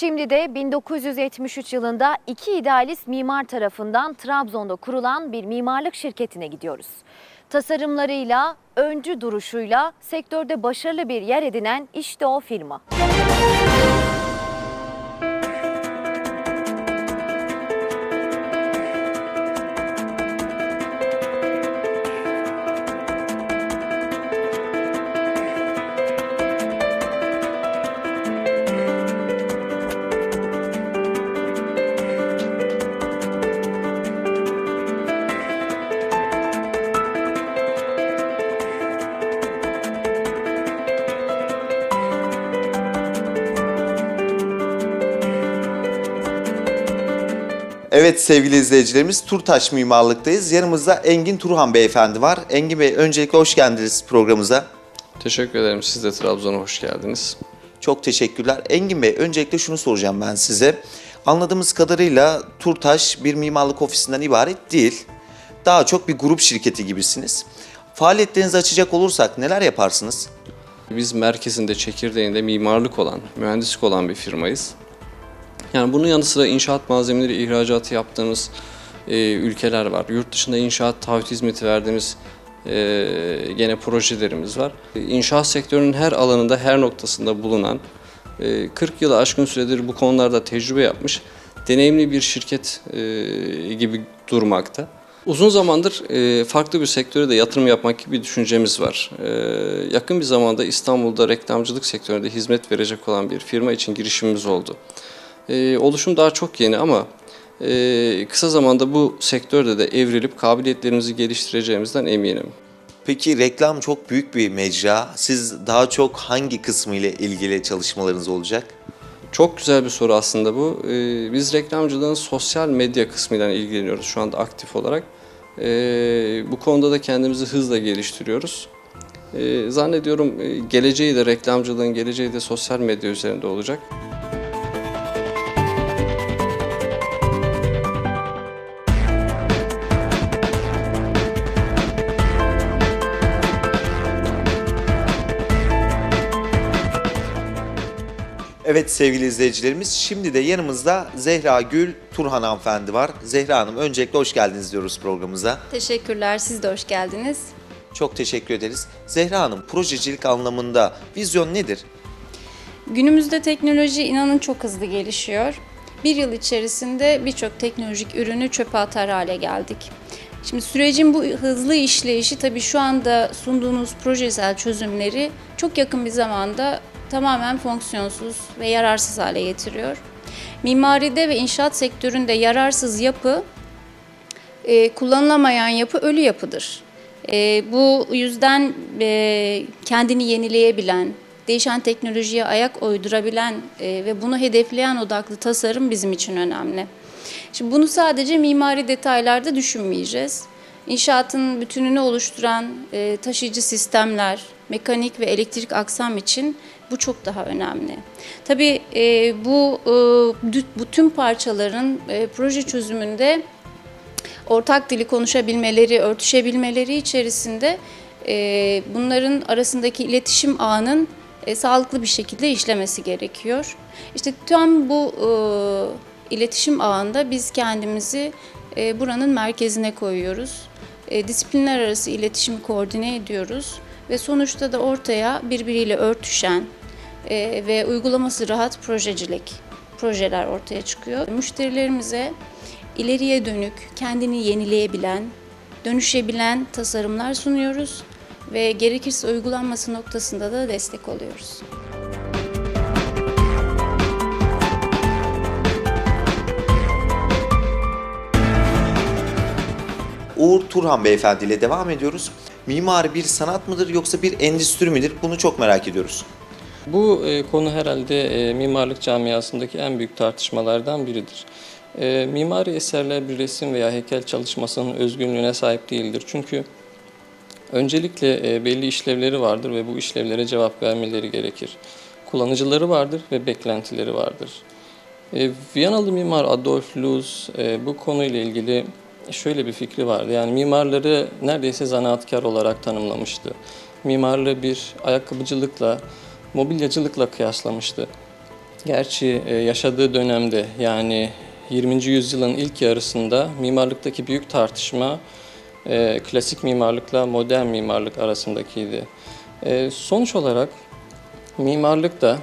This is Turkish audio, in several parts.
Şimdi de 1973 yılında iki idealist mimar tarafından Trabzon'da kurulan bir mimarlık şirketine gidiyoruz. Tasarımlarıyla, öncü duruşuyla sektörde başarılı bir yer edinen işte o firma. Evet sevgili izleyicilerimiz Turtaş Mimarlık'tayız. Yanımızda Engin Turhan Beyefendi var. Engin Bey öncelikle hoş geldiniz programımıza. Teşekkür ederim. Siz de Trabzon'a hoş geldiniz. Çok teşekkürler. Engin Bey öncelikle şunu soracağım ben size. Anladığımız kadarıyla Turtaş bir mimarlık ofisinden ibaret değil. Daha çok bir grup şirketi gibisiniz. Faaliyetlerinizi açacak olursak neler yaparsınız? Biz merkezinde, çekirdeğinde mimarlık olan, mühendislik olan bir firmayız. Yani bunun yanı sıra inşaat malzemeleri ihracatı yaptığımız e, ülkeler var. Yurt dışında inşaat taahhüt hizmeti verdiğimiz e, gene projelerimiz var. İnşaat sektörünün her alanında, her noktasında bulunan, e, 40 yılı aşkın süredir bu konularda tecrübe yapmış, deneyimli bir şirket e, gibi durmakta. Uzun zamandır e, farklı bir sektöre de yatırım yapmak gibi bir düşüncemiz var. E, yakın bir zamanda İstanbul'da reklamcılık sektöründe hizmet verecek olan bir firma için girişimimiz oldu. E, oluşum daha çok yeni ama e, kısa zamanda bu sektörde de evrilip kabiliyetlerimizi geliştireceğimizden eminim. Peki reklam çok büyük bir mecra. Siz daha çok hangi kısmı ile ilgili çalışmalarınız olacak? Çok güzel bir soru aslında bu. Ee, biz reklamcılığın sosyal medya kısmıyla ilgileniyoruz şu anda aktif olarak. Ee, bu konuda da kendimizi hızla geliştiriyoruz. Ee, zannediyorum e, geleceği de reklamcılığın geleceği de sosyal medya üzerinde olacak. Evet sevgili izleyicilerimiz şimdi de yanımızda Zehra Gül Turhan hanımefendi var. Zehra Hanım öncelikle hoş geldiniz diyoruz programımıza. Teşekkürler, siz de hoş geldiniz. Çok teşekkür ederiz. Zehra Hanım projecilik anlamında vizyon nedir? Günümüzde teknoloji inanın çok hızlı gelişiyor. Bir yıl içerisinde birçok teknolojik ürünü çöpe atar hale geldik. Şimdi sürecin bu hızlı işleyişi tabii şu anda sunduğunuz projesel çözümleri çok yakın bir zamanda tamamen fonksiyonsuz ve yararsız hale getiriyor. Mimaride ve inşaat sektöründe yararsız yapı e, kullanılamayan yapı ölü yapıdır. E, bu yüzden e, kendini yenileyebilen, değişen teknolojiye ayak uydurabilen e, ve bunu hedefleyen odaklı tasarım bizim için önemli. Şimdi bunu sadece mimari detaylarda düşünmeyeceğiz. İnşaatın bütününü oluşturan e, taşıyıcı sistemler, mekanik ve elektrik aksam için bu çok daha önemli. Tabii e, bu e, dü- bütün parçaların e, proje çözümünde ortak dili konuşabilmeleri, örtüşebilmeleri içerisinde e, bunların arasındaki iletişim ağının e, sağlıklı bir şekilde işlemesi gerekiyor. İşte tam bu e, iletişim ağında biz kendimizi e, buranın merkezine koyuyoruz. E, disiplinler arası iletişimi koordine ediyoruz ve sonuçta da ortaya birbiriyle örtüşen e, ve uygulaması rahat projecilik projeler ortaya çıkıyor. Müşterilerimize ileriye dönük, kendini yenileyebilen, dönüşebilen tasarımlar sunuyoruz ve gerekirse uygulanması noktasında da destek oluyoruz. Uğur Turhan Beyefendi ile devam ediyoruz. Mimari bir sanat mıdır yoksa bir endüstri midir? Bunu çok merak ediyoruz. Bu e, konu herhalde e, mimarlık camiasındaki en büyük tartışmalardan biridir. E, mimari eserler bir resim veya heykel çalışmasının özgünlüğüne sahip değildir. Çünkü öncelikle e, belli işlevleri vardır ve bu işlevlere cevap vermeleri gerekir. Kullanıcıları vardır ve beklentileri vardır. E, Viyanalı mimar Adolf Loos e, bu konuyla ilgili şöyle bir fikri vardı. Yani mimarları neredeyse zanaatkar olarak tanımlamıştı. Mimarlığı bir ayakkabıcılıkla, mobilyacılıkla kıyaslamıştı. Gerçi e, yaşadığı dönemde yani 20. yüzyılın ilk yarısında mimarlıktaki büyük tartışma e, klasik mimarlıkla modern mimarlık arasındakiydi. E, sonuç olarak mimarlık da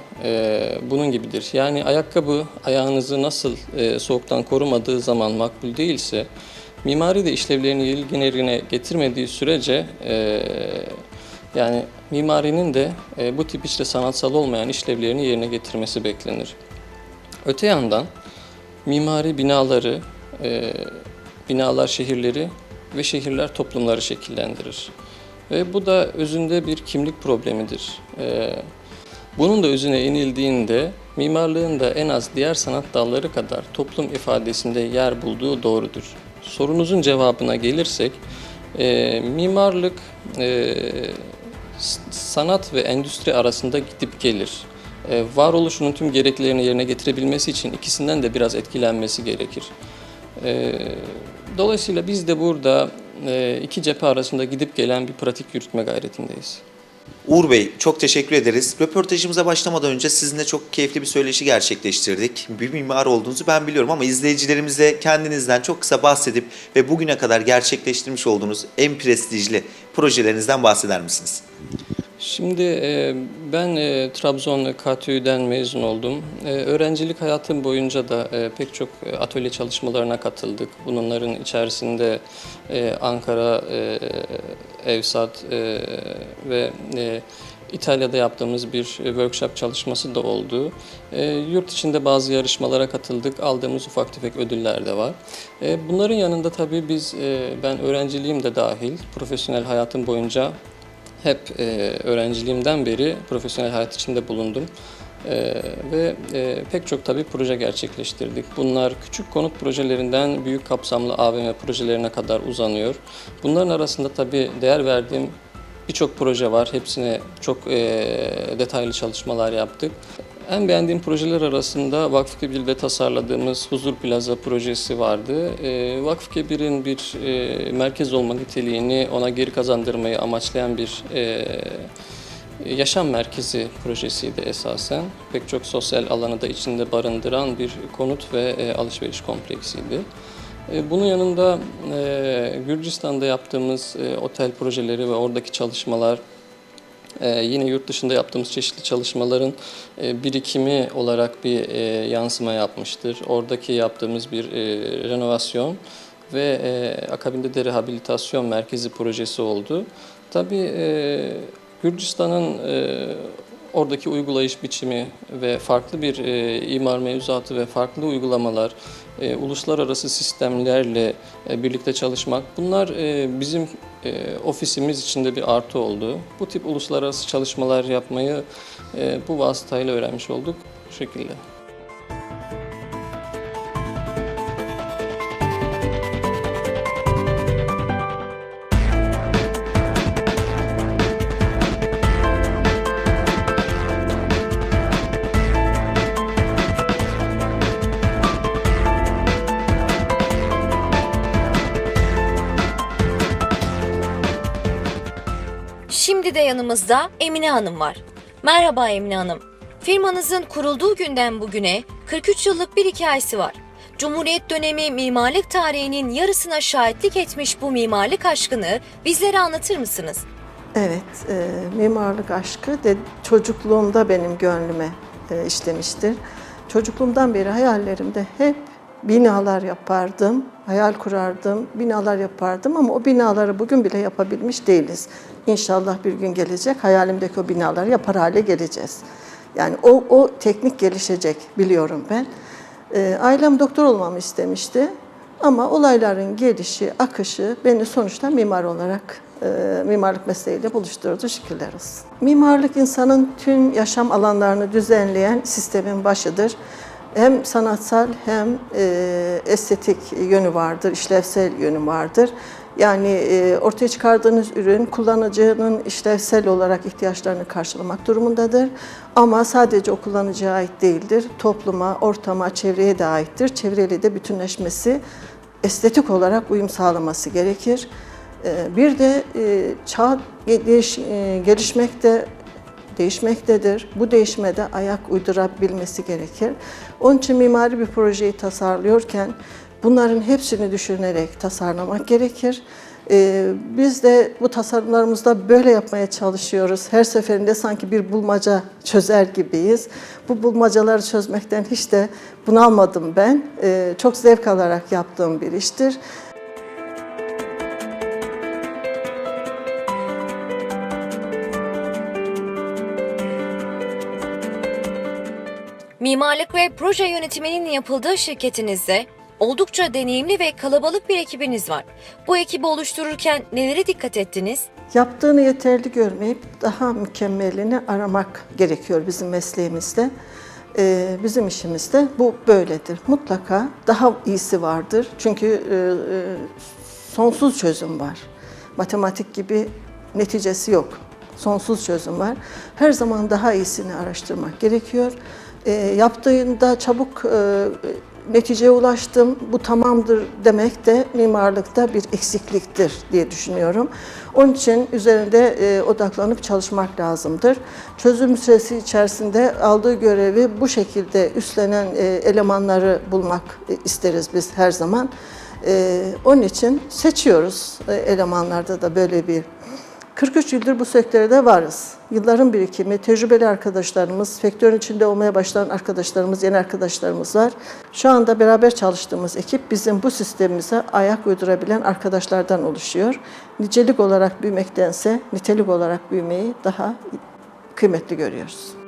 bunun gibidir. Yani ayakkabı ayağınızı nasıl soğuktan korumadığı zaman makbul değilse mimari de işlevlerini yerine getirmediği sürece yani mimarinin de e, bu tip işte sanatsal olmayan işlevlerini yerine getirmesi beklenir. Öte yandan mimari binaları, e, binalar şehirleri ve şehirler toplumları şekillendirir. Ve bu da özünde bir kimlik problemidir. E, bunun da özüne inildiğinde mimarlığın da en az diğer sanat dalları kadar toplum ifadesinde yer bulduğu doğrudur. Sorunuzun cevabına gelirsek, e, mimarlık e, sanat ve endüstri arasında gidip gelir. E, varoluşunun tüm gereklerini yerine getirebilmesi için ikisinden de biraz etkilenmesi gerekir. E, dolayısıyla biz de burada e, iki cephe arasında gidip gelen bir pratik yürütme gayretindeyiz. Uğur Bey çok teşekkür ederiz. Röportajımıza başlamadan önce sizinle çok keyifli bir söyleşi gerçekleştirdik. Bir mimar olduğunuzu ben biliyorum ama izleyicilerimize kendinizden çok kısa bahsedip ve bugüne kadar gerçekleştirmiş olduğunuz en prestijli projelerinizden bahseder misiniz? Şimdi e, ben e, Trabzon KTÜ'den mezun oldum. E, öğrencilik hayatım boyunca da pek çok atölye çalışmalarına katıldık. Bunların içerisinde Ankara, Evsat ve İtalya'da yaptığımız bir workshop çalışması da oldu. Yurt içinde bazı yarışmalara katıldık. Aldığımız ufak tefek ödüller de var. Bunların yanında tabii biz, ben öğrenciliğim de dahil, profesyonel hayatım boyunca hep e, öğrenciliğimden beri profesyonel hayat içinde bulundum. E, ve e, pek çok tabii proje gerçekleştirdik. Bunlar küçük konut projelerinden büyük kapsamlı AVM projelerine kadar uzanıyor. Bunların arasında tabii değer verdiğim birçok proje var. Hepsine çok e, detaylı çalışmalar yaptık. En beğendiğim projeler arasında Vakfı Kebir'de tasarladığımız Huzur Plaza projesi vardı. E, Vakfı Kebir'in bir e, merkez olma niteliğini ona geri kazandırmayı amaçlayan bir e, yaşam merkezi projesiydi esasen. Pek çok sosyal alanı da içinde barındıran bir konut ve e, alışveriş kompleksiydi. E, Bunun yanında e, Gürcistan'da yaptığımız e, otel projeleri ve oradaki çalışmalar yine yurt dışında yaptığımız çeşitli çalışmaların birikimi olarak bir yansıma yapmıştır. Oradaki yaptığımız bir renovasyon ve akabinde de rehabilitasyon merkezi projesi oldu. Tabii Gürcistan'ın oradaki uygulayış biçimi ve farklı bir e, imar mevzuatı ve farklı uygulamalar, e, uluslararası sistemlerle e, birlikte çalışmak bunlar e, bizim e, ofisimiz içinde bir artı oldu. Bu tip uluslararası çalışmalar yapmayı e, bu vasıtayla öğrenmiş olduk. Bu şekilde. Yanımızda Emine Hanım var. Merhaba Emine Hanım. Firmanızın kurulduğu günden bugüne 43 yıllık bir hikayesi var. Cumhuriyet dönemi mimarlık tarihinin yarısına şahitlik etmiş bu mimarlık aşkını bizlere anlatır mısınız? Evet, e, mimarlık aşkı de çocukluğumda benim gönlüme e, işlemiştir. Çocukluğumdan beri hayallerimde hep binalar yapardım, hayal kurardım, binalar yapardım ama o binaları bugün bile yapabilmiş değiliz. İnşallah bir gün gelecek, hayalimdeki o binaları yapar hale geleceğiz. Yani o, o teknik gelişecek biliyorum ben. E, ailem doktor olmamı istemişti ama olayların gelişi, akışı beni sonuçta mimar olarak e, mimarlık mesleğiyle buluşturdu şükürler olsun. Mimarlık insanın tüm yaşam alanlarını düzenleyen sistemin başıdır. Hem sanatsal hem e, estetik yönü vardır, işlevsel yönü vardır. Yani e, ortaya çıkardığınız ürün kullanıcının işlevsel olarak ihtiyaçlarını karşılamak durumundadır. Ama sadece o kullanıcıya ait değildir. Topluma, ortama, çevreye de aittir. Çevreyle de bütünleşmesi, estetik olarak uyum sağlaması gerekir. Ee, Bir de e, çağ e, gelişmekte değişmektedir. Bu değişmede ayak uydurabilmesi gerekir. Onun için mimari bir projeyi tasarlıyorken bunların hepsini düşünerek tasarlamak gerekir. Ee, biz de bu tasarımlarımızda böyle yapmaya çalışıyoruz. Her seferinde sanki bir bulmaca çözer gibiyiz. Bu bulmacaları çözmekten hiç de bunalmadım ben. Ee, çok zevk alarak yaptığım bir iştir. Mimarlık ve proje yönetiminin yapıldığı şirketinizde oldukça deneyimli ve kalabalık bir ekibiniz var. Bu ekibi oluştururken nelere dikkat ettiniz? Yaptığını yeterli görmeyip daha mükemmelini aramak gerekiyor bizim mesleğimizde. Ee, bizim işimizde bu böyledir. Mutlaka daha iyisi vardır. Çünkü e, e, sonsuz çözüm var. Matematik gibi neticesi yok. Sonsuz çözüm var. Her zaman daha iyisini araştırmak gerekiyor. E, yaptığında çabuk e, neticeye ulaştım, bu tamamdır demek de mimarlıkta bir eksikliktir diye düşünüyorum. Onun için üzerinde e, odaklanıp çalışmak lazımdır. Çözüm süresi içerisinde aldığı görevi bu şekilde üstlenen e, elemanları bulmak e, isteriz biz her zaman. E, onun için seçiyoruz e, elemanlarda da böyle bir 43 yıldır bu sektörde varız. Yılların birikimi, tecrübeli arkadaşlarımız, sektörün içinde olmaya başlayan arkadaşlarımız, yeni arkadaşlarımız var. Şu anda beraber çalıştığımız ekip bizim bu sistemimize ayak uydurabilen arkadaşlardan oluşuyor. Nicelik olarak büyümektense nitelik olarak büyümeyi daha kıymetli görüyoruz.